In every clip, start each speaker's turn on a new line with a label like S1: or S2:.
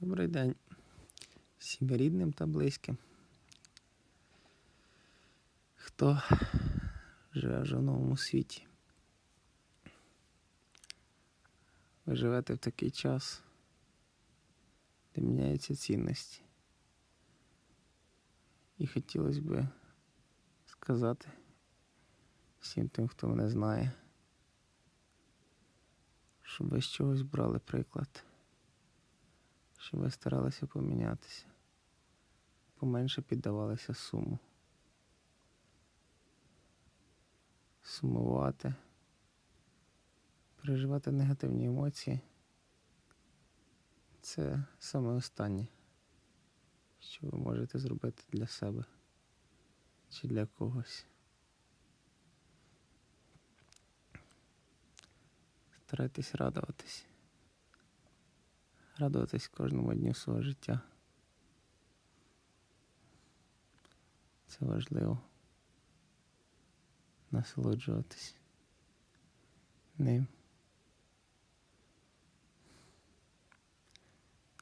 S1: Добрий день всім рідним та близьким. Хто живе вже в новому світі? Ви живете в такий час, де міняються цінності. І хотілося б сказати всім тим, хто мене знає, щоб ви з чогось брали приклад щоб ви старалися помінятися, поменше піддавалися суму. Сумувати, переживати негативні емоції це саме останнє, що ви можете зробити для себе чи для когось. Старайтесь радуватись радуватись кожному дню свого життя. Це важливо. Насолоджуватись ним.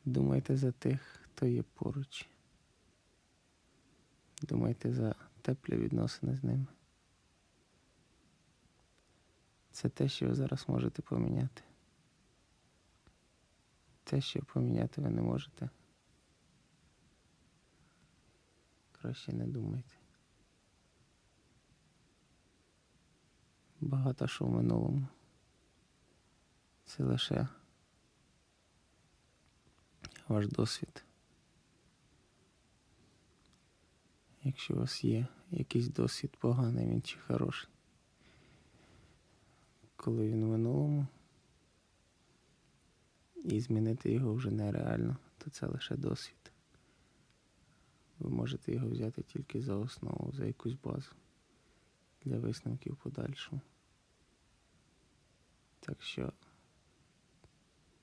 S1: Думайте за тих, хто є поруч. Думайте за теплі відносини з ними. Це те, що ви зараз можете поміняти. Те, що поміняти ви не можете. Краще не думайте. Багато що в минулому. Це лише ваш досвід. Якщо у вас є якийсь досвід поганий він чи хороший, коли він в минулому і змінити його вже нереально, то це лише досвід. Ви можете його взяти тільки за основу, за якусь базу для висновків в подальшому. Так що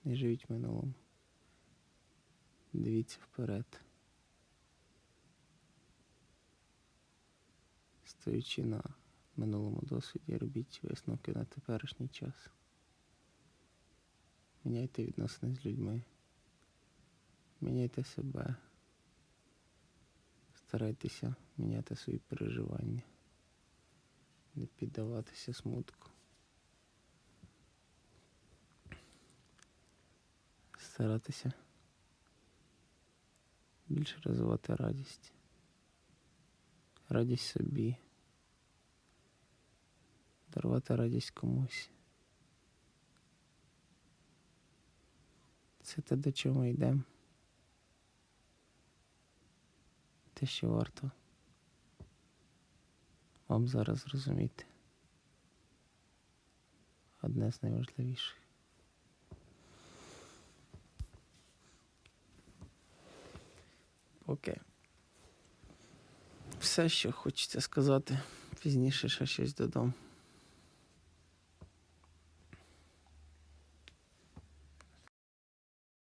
S1: не живіть в минулому. Дивіться вперед. Стоючи на минулому досвіді, робіть висновки на теперішній час. Міняйте відносини з людьми. Міняйте себе. Старайтеся міняти свої переживання. Не піддаватися смутку. Старатися більше розвивати радість. Радість собі. Дарувати радість комусь. Це те, до чого ми йдемо. Те, що варто вам зараз зрозуміти. Одне з найважливіших. Поки все, що хочеться сказати, пізніше ще щось додому.